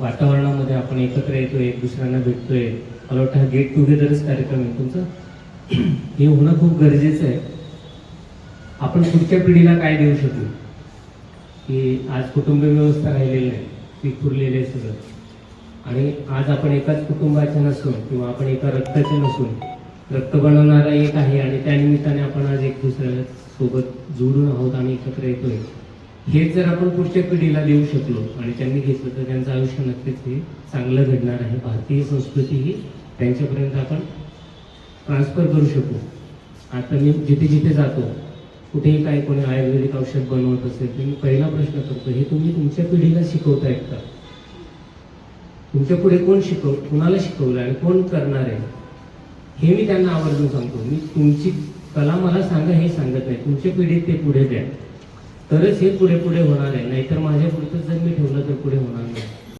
वातावरणामध्ये आपण एकत्र येतोय एक दुसऱ्यांना भेटतोय. मला वाटतं हा गेट टुगेदरच कार्यक्रम आहे तुमचा. हे होणं खूप गरजेचं आहे. आपण पुढच्या पिढीला काय देऊ शकू? की आज कुटुंब व्यवस्था राहिलेली नाही विखुरलेले आहे सगळं. आणि आज आपण एकाच कुटुंबाचे नसून किंवा आपण एका रक्ताचे नसून रक्त बनवणारा एक आहे आणि त्या निमित्ताने आपण आज एक दुसऱ्या सोबत जोडून आहोत आणि एकत्र येतोय. हेच जर आपण पुढच्या पिढीला देऊ शकलो आणि त्यांनी घेतलं तर त्यांचं आयुष्य नक्कीच हे चांगलं घडणार आहे. भारतीय संस्कृती ही त्यांच्यापर्यंत आपण ट्रान्सफर करू शकू. आता मी जिथे जिथे जातो कुठेही काही कोणी आयुर्वेदिक औषध बनवत असेल तर मी पहिला प्रश्न करतो हे तुम्ही तुमच्या पिढीला शिकवतायत का? तुमच्यापुढे कोण शिकव कुणाला शिकवलं आणि कोण करणार आहे? हे मी त्यांना आवर्जून सांगतो. मी तुमची कला मला सांगा हे सांगत नाही. तुमच्या पिढीत ते पुढे द्या. तरच हे पुढे पुढे होणार आहे. नाहीतर माझ्या पुढचं जर मी ठेवलं तर पुढे होणार नाही.